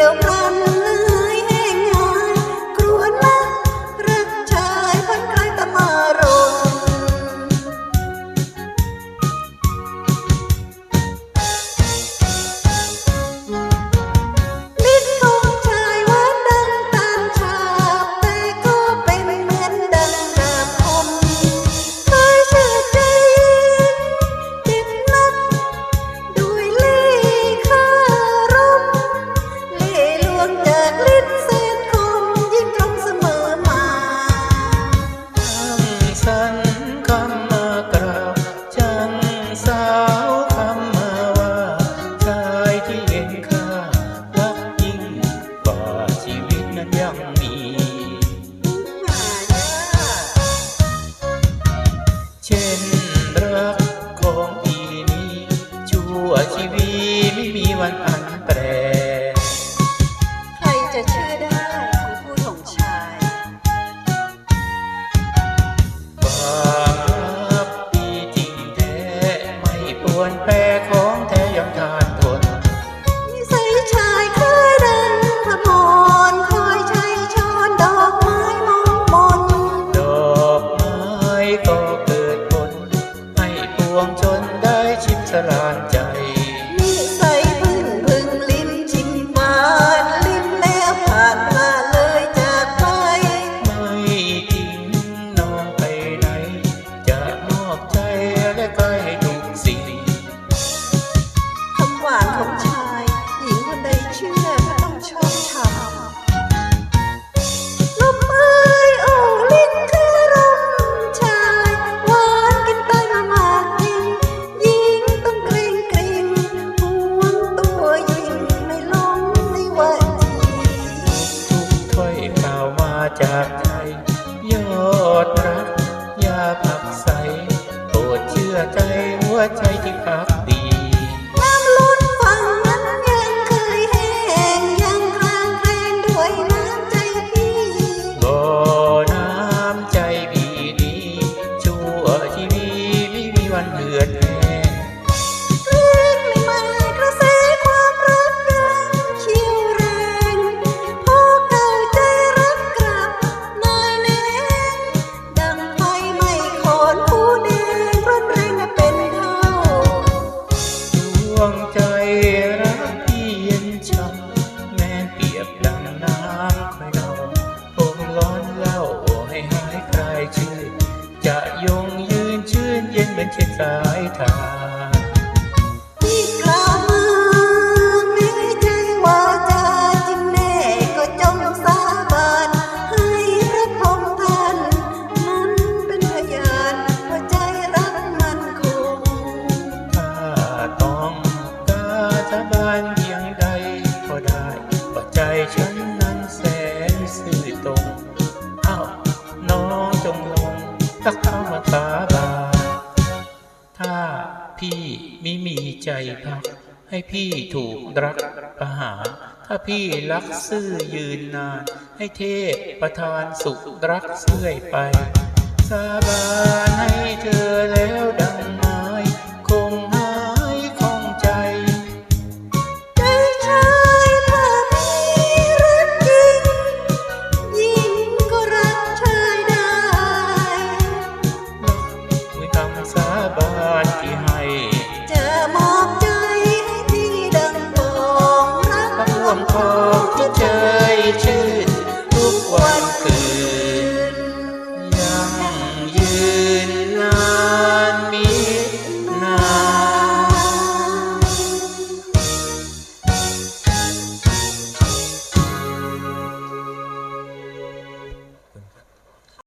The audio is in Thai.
you. วันอันแปร ใครจะเชื่อได้คุณผู้หลงชาย บางรับปีจริงแท้ไม่ปวนแปร จากใจยอดรักยาผักใสโปรดเชื่อใจหัวใจที่พักดี ม่ใช่สายตาที่กล้ามาไม่ใจว่าจาจริงแน่ก็จงสาบานให้พระพรหมท่านนั้นเป็นพยานว่าใจรักมันคงถ้าต้องการสาบานเพียงใดก็ได้ว่าใจฉันนั้นแสนซื่อตรงอ้าวน้องจงลงตักเอ นะให้พี่ถูกรักประหา ถ้าพี่รักซื่อยืนนาน ให้เทพประทานสุขรักเสื่อยไป สาบานให้เธอแล้วดังไายคงหายคงใจ ได้ชายถ้ามีรักจริงยิ่งก็รักชายได้ด้วยคงสาบานที่หา